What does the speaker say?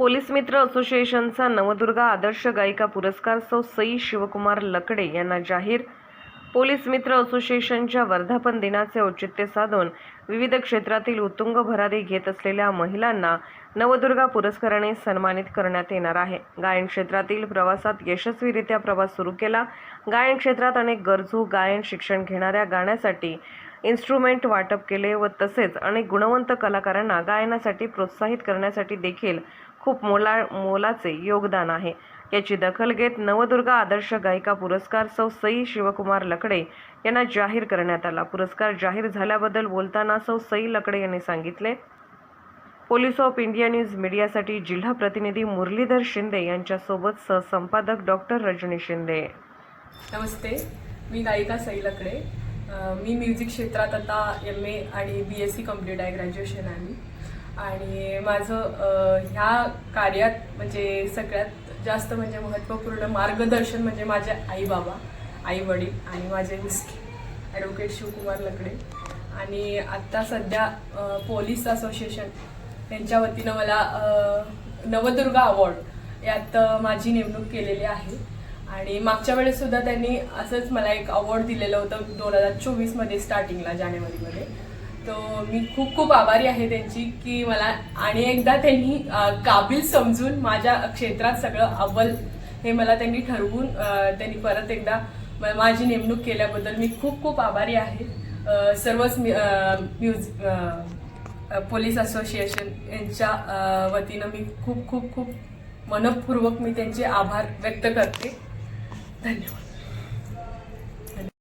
Police मित्र असोसिएशनचा नवदुर्गा आदर्श गायिका पुरस्कार सौ सई शिवकुमार लकडे यांना जाहीर. पोलीस मित्र असोसिएशनच्या वर्धापन दिनाचे औचित्य साधून विविध क्षेत्रातील उत्तुंग भरारी घेत असलेल्या महिलांना नवदुर्गा पुरस्काराने सन्मानित करण्यात येणार आहे. गायन क्षेत्रातील प्रवासात यशस्वीरित्या प्रवास सुरू केला. गायन क्षेत्रात अनेक गरजू गायन शिक्षण घेणाऱ्या गाण्यासाठी इन्स्ट्रुमेंट वाटप केले व तसेच अनेक गुणवंत कलाकारांना गायनासाठी प्रोत्साहित करण्यासाठी देखील खूप मोला मोलाचे योगदान आहे. याची दखल घेत नवदुर्गा आदर्श गायिका पुरस्कार सौ सई शिवकुमार लकडे यांना जाहीर करण्यात आला. पुरस्कार जाहीर झाल्याबद्दल बोलताना सौ सई लकडे यांनी सांगितले पोलीस ऑफ इंडिया न्यूज मीडियासाठी जिल्हा प्रतिनिधी मुरलीधर शिंदे यांच्यासोबत सहसंपादक डॉक्टर रजनी शिंदे. नमस्ते मी गायिका सई लकडे. मी म्युझिक क्षेत्रात आता एम ए आणि बी एस सी कंप्लीट आहे ग्रॅज्युएशन आहे मी आणि माझं ह्या कार्यात म्हणजे सगळ्यात जास्त म्हणजे महत्त्वपूर्ण मार्गदर्शन म्हणजे माझे आई बाबा आई वडील आणि माझे मिस्टर ॲडव्होकेट शिवकुमार लकडे. आणि आत्ता सध्या पोलीस असोसिएशन यांच्या वतीनं मला नवदुर्गा अवॉर्ड यात माझी नेमणूक केलेली आहे. आणि मागच्या वेळेस सुद्धा त्यांनी असंच मला एक अवॉर्ड दिलेलं होतं दोन हजार चोवीसमध्ये स्टार्टिंगला जानेवारीमध्ये. तो मी खूप खूप आभारी आहे त्यांची की मला आणि एकदा त्यांनी काबिल समजून माझ्या क्षेत्रात सगळं अव्वल हे मला त्यांनी ठरवून त्यांनी परत एकदा म- माझी नेमणूक केल्याबद्दल मी खूप खूप आभारी आहे. सर्वच मी- पोलीस असोसिएशन यांच्या वतीनं मी खूप खूप खूप मनपूर्वक मी त्यांचे आभार व्यक्त करते. धन्यवाद